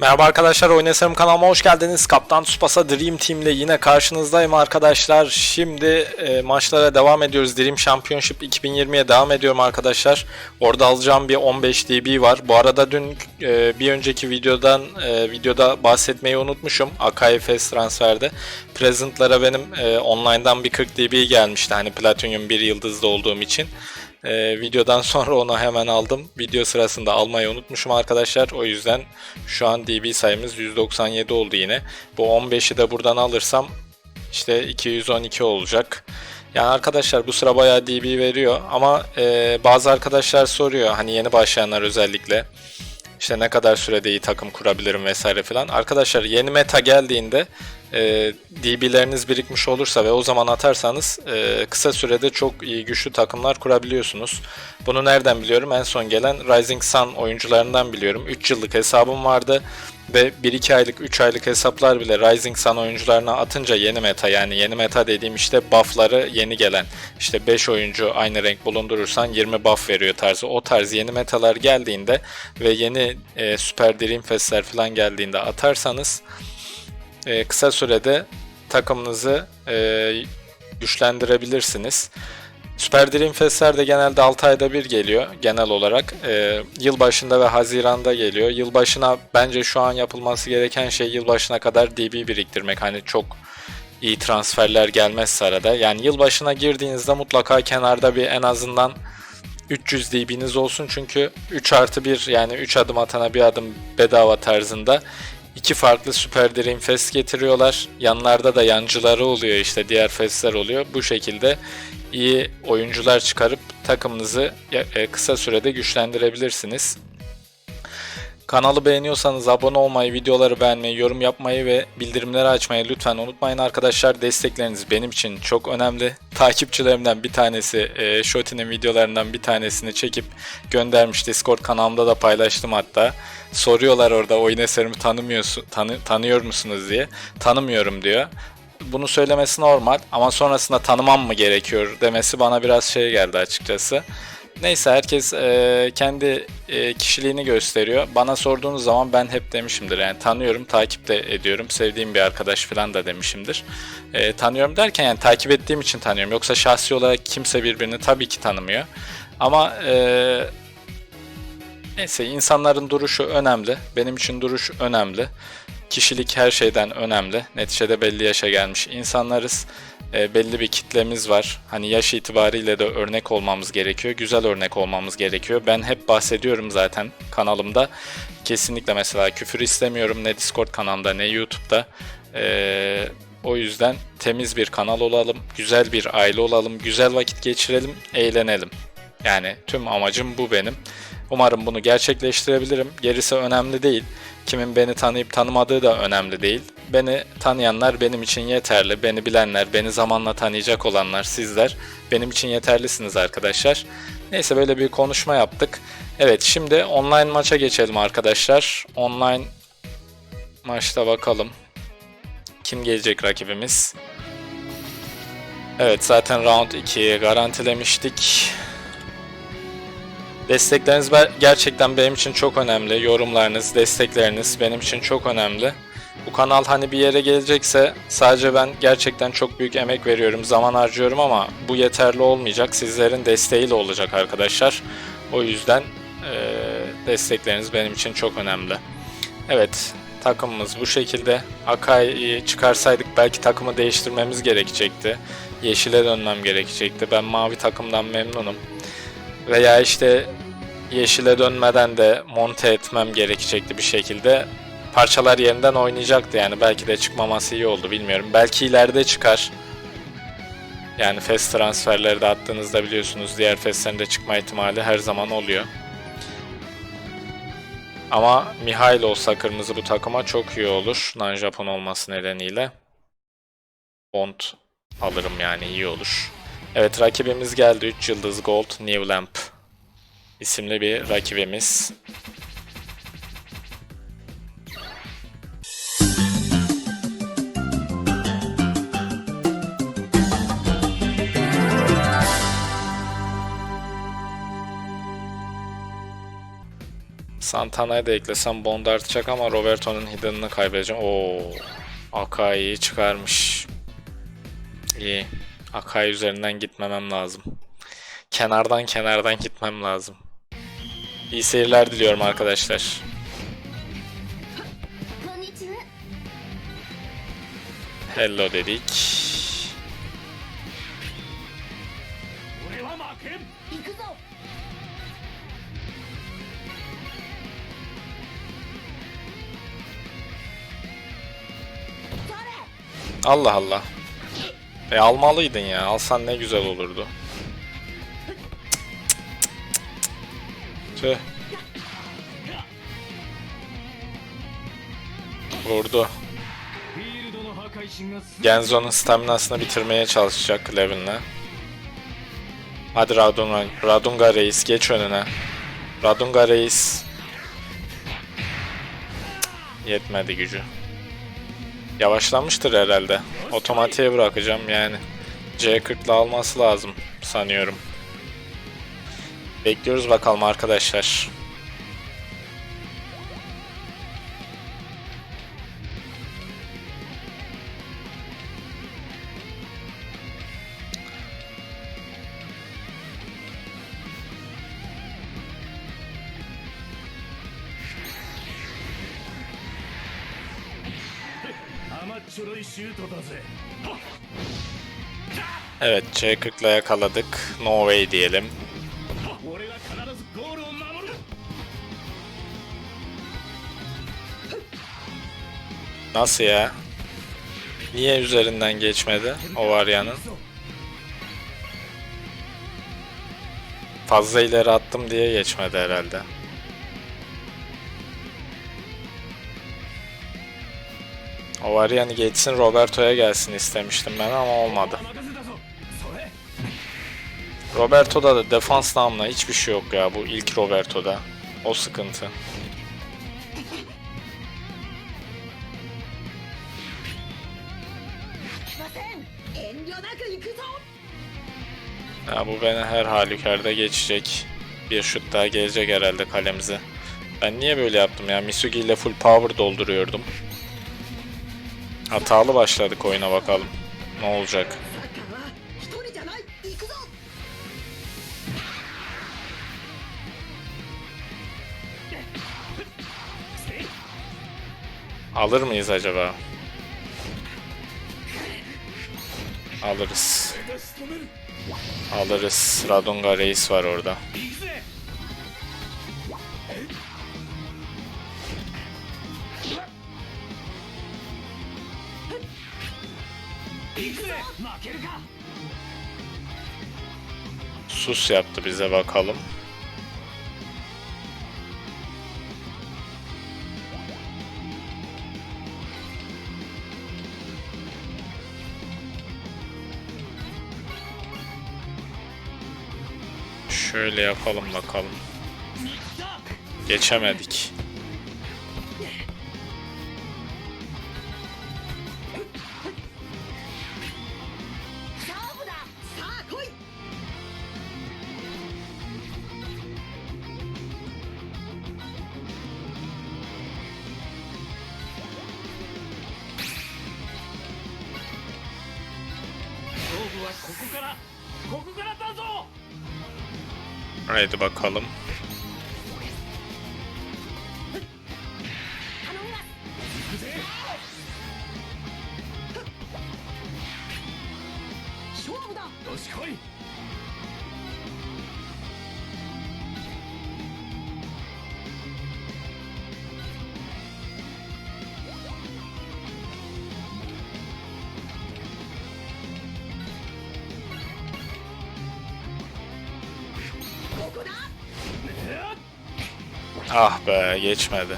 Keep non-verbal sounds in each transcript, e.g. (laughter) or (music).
Merhaba arkadaşlar, Oynasarım kanalıma hoş geldiniz. Kaptan Tsubasa Dream Team ile yine karşınızdayım arkadaşlar. Şimdi e, maçlara devam ediyoruz. Dream Championship 2020'ye devam ediyorum arkadaşlar. Orada alacağım bir 15 DB var. Bu arada dün e, bir önceki videodan e, videoda bahsetmeyi unutmuşum. Akai Fest transferde. Present'lara benim e, online'dan bir 40 DB gelmişti. Hani Platinum 1 yıldızda olduğum için. Ee, videodan (laughs) sonra onu hemen aldım. Video sırasında almayı unutmuşum arkadaşlar. O yüzden şu an DB sayımız 197 oldu yine. Bu 15'i de buradan alırsam işte 212 olacak. Yani arkadaşlar bu sıra bayağı DB veriyor ama e, bazı arkadaşlar soruyor hani yeni başlayanlar özellikle işte ne kadar sürede iyi takım kurabilirim vesaire filan. Arkadaşlar yeni meta geldiğinde e, DB'leriniz birikmiş olursa ve o zaman atarsanız e, kısa sürede çok iyi güçlü takımlar kurabiliyorsunuz. Bunu nereden biliyorum? En son gelen Rising Sun oyuncularından biliyorum. 3 yıllık hesabım vardı ve 1-2 aylık 3 aylık hesaplar bile Rising Sun oyuncularına atınca yeni meta yani yeni meta dediğim işte buffları yeni gelen işte 5 oyuncu aynı renk bulundurursan 20 buff veriyor tarzı o tarz yeni metalar geldiğinde ve yeni e, Super Dream Fest'ler falan geldiğinde atarsanız e, kısa sürede takımınızı e, güçlendirebilirsiniz. Super Dream Fest'ler de genelde 6 ayda bir geliyor genel olarak. E, yılbaşında ve Haziran'da geliyor. Yılbaşına bence şu an yapılması gereken şey yılbaşına kadar DB biriktirmek. Hani çok iyi transferler gelmez arada. Yani yılbaşına girdiğinizde mutlaka kenarda bir en azından 300 DB'niz olsun çünkü 3 artı 1 yani 3 adım atana bir adım bedava tarzında iki farklı Super Dream Fest getiriyorlar. Yanlarda da yancıları oluyor işte diğer festler oluyor. Bu şekilde iyi oyuncular çıkarıp takımınızı e, kısa sürede güçlendirebilirsiniz. Kanalı beğeniyorsanız abone olmayı, videoları beğenmeyi, yorum yapmayı ve bildirimleri açmayı lütfen unutmayın arkadaşlar. Destekleriniz benim için çok önemli. Takipçilerimden bir tanesi, e, Shoti'nin videolarından bir tanesini çekip göndermiş. Discord kanalımda da paylaştım hatta. Soruyorlar orada oyun eserimi tanımıyorsun, tanı, tanıyor musunuz diye. Tanımıyorum diyor. Bunu söylemesi normal ama sonrasında tanımam mı gerekiyor demesi bana biraz şey geldi açıkçası. Neyse herkes e, kendi e, kişiliğini gösteriyor. Bana sorduğunuz zaman ben hep demişimdir yani tanıyorum, takip de ediyorum, sevdiğim bir arkadaş falan da demişimdir. E, tanıyorum derken yani takip ettiğim için tanıyorum. Yoksa şahsi olarak kimse birbirini tabii ki tanımıyor. Ama e, neyse insanların duruşu önemli. Benim için duruş önemli. Kişilik her şeyden önemli. Neticede belli yaşa gelmiş insanlarız e, belli bir kitlemiz var. Hani yaş itibariyle de örnek olmamız gerekiyor. Güzel örnek olmamız gerekiyor. Ben hep bahsediyorum zaten kanalımda. Kesinlikle mesela küfür istemiyorum ne Discord kanalımda ne YouTube'da. E, o yüzden temiz bir kanal olalım, güzel bir aile olalım, güzel vakit geçirelim, eğlenelim. Yani tüm amacım bu benim. Umarım bunu gerçekleştirebilirim. Gerisi önemli değil. Kimin beni tanıyıp tanımadığı da önemli değil. Beni tanıyanlar benim için yeterli. Beni bilenler, beni zamanla tanıyacak olanlar sizler benim için yeterlisiniz arkadaşlar. Neyse böyle bir konuşma yaptık. Evet şimdi online maça geçelim arkadaşlar. Online maçta bakalım. Kim gelecek rakibimiz? Evet zaten round 2'yi garantilemiştik. Destekleriniz gerçekten benim için çok önemli. Yorumlarınız, destekleriniz benim için çok önemli. Bu kanal hani bir yere gelecekse sadece ben gerçekten çok büyük emek veriyorum, zaman harcıyorum ama bu yeterli olmayacak. Sizlerin desteğiyle olacak arkadaşlar. O yüzden e, destekleriniz benim için çok önemli. Evet, takımımız bu şekilde. Akai'yi çıkarsaydık belki takımı değiştirmemiz gerekecekti. Yeşile dönmem gerekecekti. Ben mavi takımdan memnunum. Veya işte yeşile dönmeden de monte etmem gerekecekti bir şekilde. Parçalar yerinden oynayacaktı yani belki de çıkmaması iyi oldu bilmiyorum. Belki ileride çıkar. Yani fest transferleri de attığınızda biliyorsunuz diğer festlerin de çıkma ihtimali her zaman oluyor. Ama Mihail olsa kırmızı bu takıma çok iyi olur. Non-Japon olması nedeniyle. Bond alırım yani iyi olur. Evet rakibimiz geldi 3 yıldız gold New Lamp isimli bir rakibimiz. Santana'yı da eklesem Bond artacak ama Roberto'nun hidden'ını kaybedeceğim. Oo, Akai'yi çıkarmış. İyi. Akay üzerinden gitmemem lazım. Kenardan kenardan gitmem lazım. İyi seyirler diliyorum arkadaşlar. Hello dedik. Allah Allah. E almalıydın ya. Alsan ne güzel olurdu. Tüh. Vurdu. Genzo'nun staminasını bitirmeye çalışacak Levin'le. Hadi Radunga, Radunga reis geç önüne. Radunga reis. Yetmedi gücü. Yavaşlamıştır herhalde. Otomatiğe bırakacağım yani. C40'la alması lazım sanıyorum. Bekliyoruz bakalım arkadaşlar. Evet C40'la yakaladık. No way diyelim. Nasıl ya? Niye üzerinden geçmedi o varyanın? Fazla ileri attım diye geçmedi herhalde. O varyanı geçsin Roberto'ya gelsin istemiştim ben ama olmadı. Roberto'da da defans namına hiçbir şey yok ya bu ilk Roberto'da. O sıkıntı. Ya bu beni her halükarda geçecek. Bir şut daha gelecek herhalde kalemize. Ben niye böyle yaptım ya? Misugi ile full power dolduruyordum. Hatalı başladık oyuna bakalım. Ne olacak? Alır mıyız acaba? Alırız. Alırız. Radonga Reis var orada. Sus yaptı bize bakalım. Şöyle yapalım bakalım. Geçemedik. Haydi bakalım. Ah be geçmedi.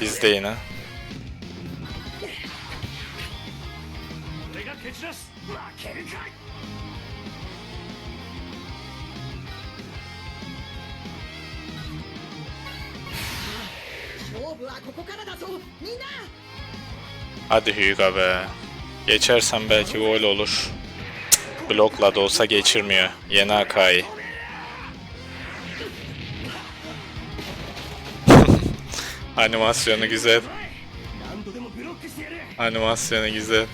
Bizde yine. Hadi Hyuga be. Geçersen belki gol olur. Blokla da olsa geçirmiyor. Yeni Akai. (laughs) Animasyonu güzel. Animasyonu güzel.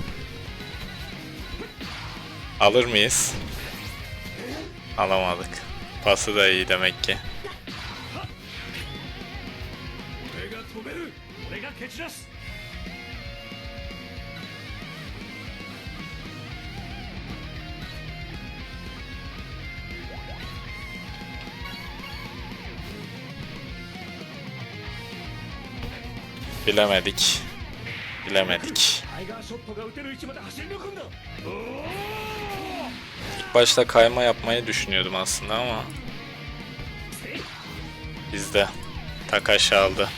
Alır mıyız? Alamadık. Pası da iyi demek ki. おお İlk başta kayma yapmayı düşünüyordum aslında ama bizde Takashi aldı.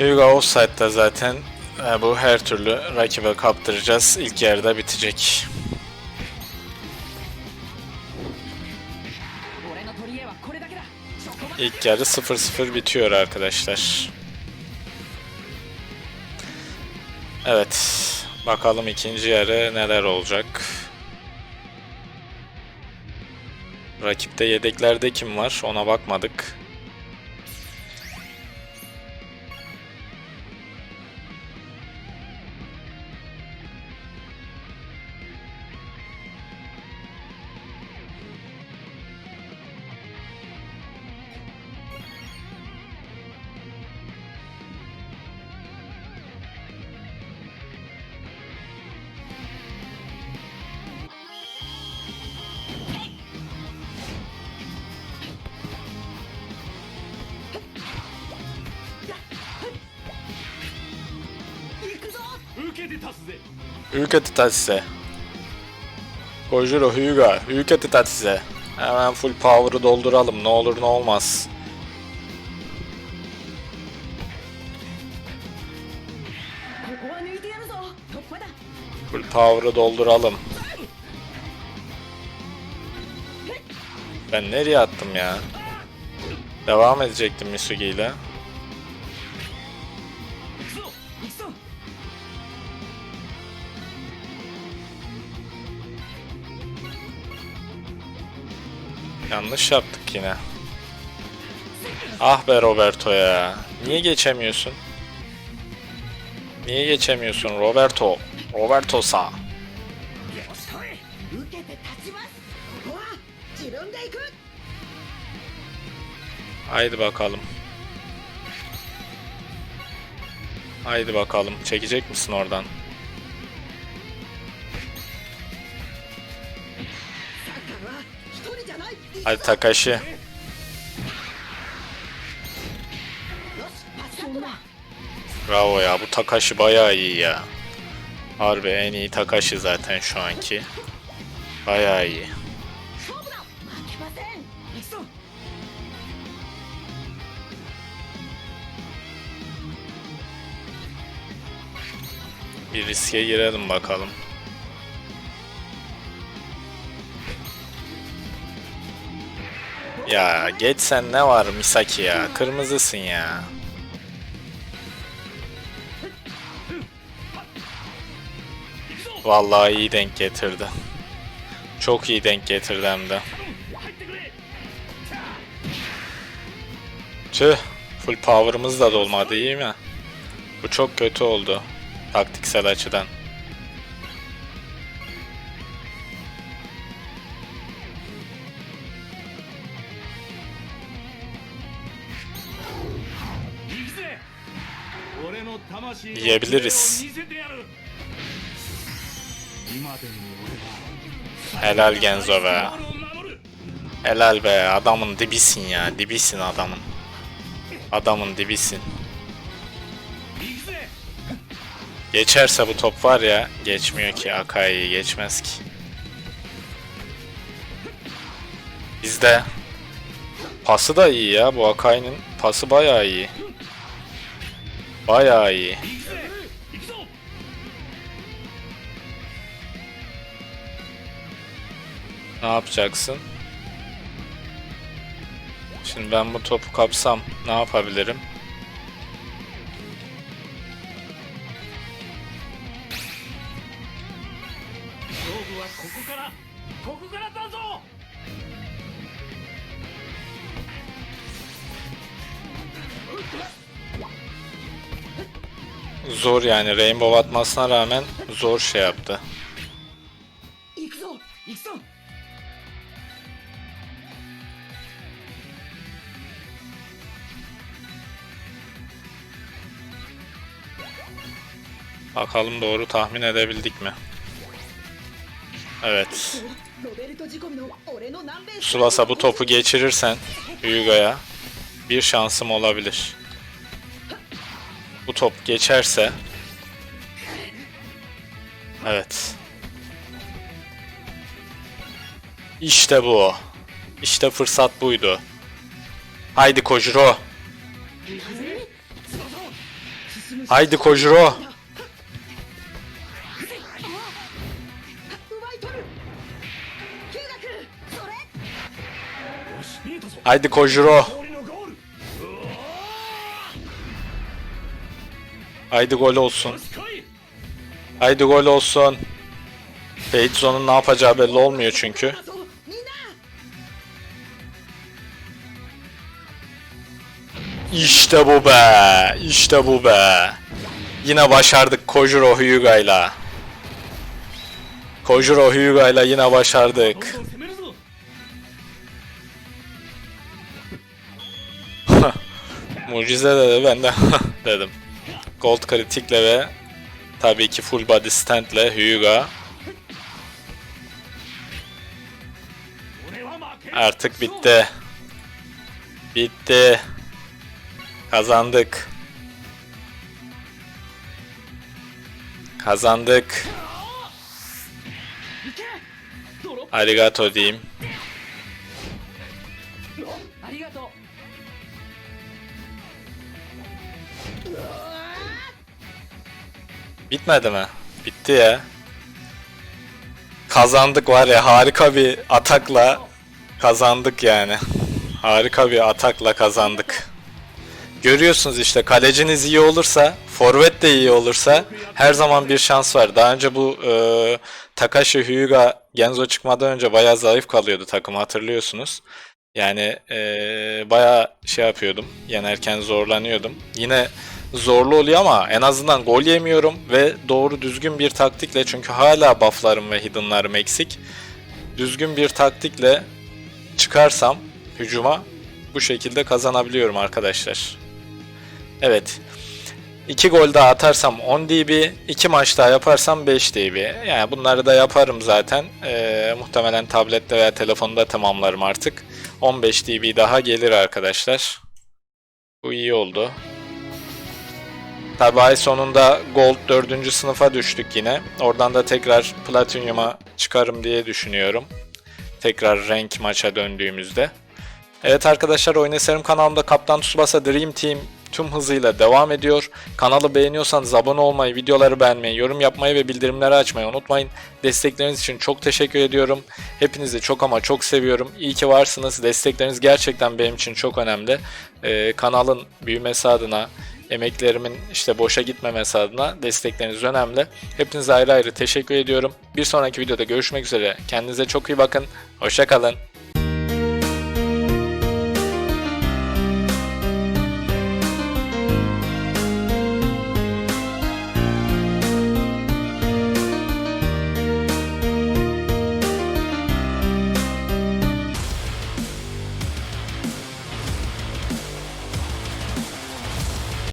Hyuga offside'da zaten e, bu her türlü rakibe kaptıracağız. İlk yarıda bitecek. İlk yarı 0-0 bitiyor arkadaşlar. Evet. Bakalım ikinci yarı neler olacak. Rakipte yedeklerde kim var ona bakmadık. 受けて立つぜ Ülke Tatse. Kojiro Hyuga. Ülke Tatse. Hemen full power'ı dolduralım. Ne olur ne olmaz. ここは抜いてやるぞ突破だ Full power'ı dolduralım. Ben nereye attım ya? Devam edecektim Misugi ile. Yanlış yaptık yine. Ah be Roberto ya. Niye geçemiyorsun? Niye geçemiyorsun Roberto? Roberto sağ. Haydi bakalım. Haydi bakalım. Çekecek misin oradan? Hadi Takashi. Bravo ya bu Takashi bayağı iyi ya. Harbi en iyi Takashi zaten şu anki. Bayağı iyi. Bir riske girelim bakalım. Ya geç sen ne var Misaki ya? Kırmızısın ya. Vallahi iyi denk getirdi. Çok iyi denk getirdi hem de. Tüh. Full power'ımız da dolmadı iyi mi? Bu çok kötü oldu. Taktiksel açıdan. diyebiliriz. Helal Genzo be. Helal be adamın dibisin ya dibisin adamın. Adamın dibisin. Geçerse bu top var ya geçmiyor ki Akai'yi geçmez ki. Bizde pası da iyi ya bu Akai'nin pası bayağı iyi. Bayağı iyi. Ne yapacaksın? Şimdi ben bu topu kapsam ne yapabilirim? Zor yani Rainbow atmasına rağmen zor şey yaptı. Bakalım doğru tahmin edebildik mi? Evet. Tsubasa bu topu geçirirsen Hyuga'ya bir şansım olabilir. Bu top geçerse Evet. İşte bu. İşte fırsat buydu. Haydi Kojiro. Haydi Kojiro. Haydi Kojiro. Haydi gol olsun. Haydi gol olsun. Beidzo'nun ne yapacağı belli olmuyor çünkü. İşte bu be. İşte bu be. Yine başardık Kojiro Hyuga'yla. Kojiro Hyuga'yla yine başardık. Mucize dedi ben de (laughs) dedim. Gold kritikle ve tabii ki full body standle Hyuga. Artık bitti. Bitti. Kazandık. Kazandık. Arigato diyeyim. Bitmedi mi? Bitti ya. Kazandık var ya harika bir atakla kazandık yani. Harika bir atakla kazandık. Görüyorsunuz işte kaleciniz iyi olursa, forvet de iyi olursa her zaman bir şans var. Daha önce bu e, Takashi Hyuga Genzo çıkmadan önce bayağı zayıf kalıyordu takım hatırlıyorsunuz. Yani e, bayağı şey yapıyordum. Yenerken zorlanıyordum. Yine zorlu oluyor ama en azından gol yemiyorum ve doğru düzgün bir taktikle çünkü hala bufflarım ve hidden'larım eksik. Düzgün bir taktikle çıkarsam hücuma bu şekilde kazanabiliyorum arkadaşlar. Evet. 2 gol daha atarsam 10 dB, 2 maç daha yaparsam 5 dB. Yani bunları da yaparım zaten. Ee, muhtemelen tablette veya telefonda tamamlarım artık. 15 dB daha gelir arkadaşlar. Bu iyi oldu. Tabi ay sonunda Gold 4. sınıfa düştük yine. Oradan da tekrar Platinum'a çıkarım diye düşünüyorum. Tekrar renk maça döndüğümüzde. Evet arkadaşlar Oyun kanalımda Kaptan Tsubasa Dream Team tüm hızıyla devam ediyor. Kanalı beğeniyorsanız abone olmayı, videoları beğenmeyi, yorum yapmayı ve bildirimleri açmayı unutmayın. Destekleriniz için çok teşekkür ediyorum. Hepinizi çok ama çok seviyorum. İyi ki varsınız. Destekleriniz gerçekten benim için çok önemli. Ee, kanalın büyümesi adına, emeklerimin işte boşa gitmemesi adına destekleriniz önemli. Hepinize ayrı ayrı teşekkür ediyorum. Bir sonraki videoda görüşmek üzere. Kendinize çok iyi bakın. Hoşçakalın.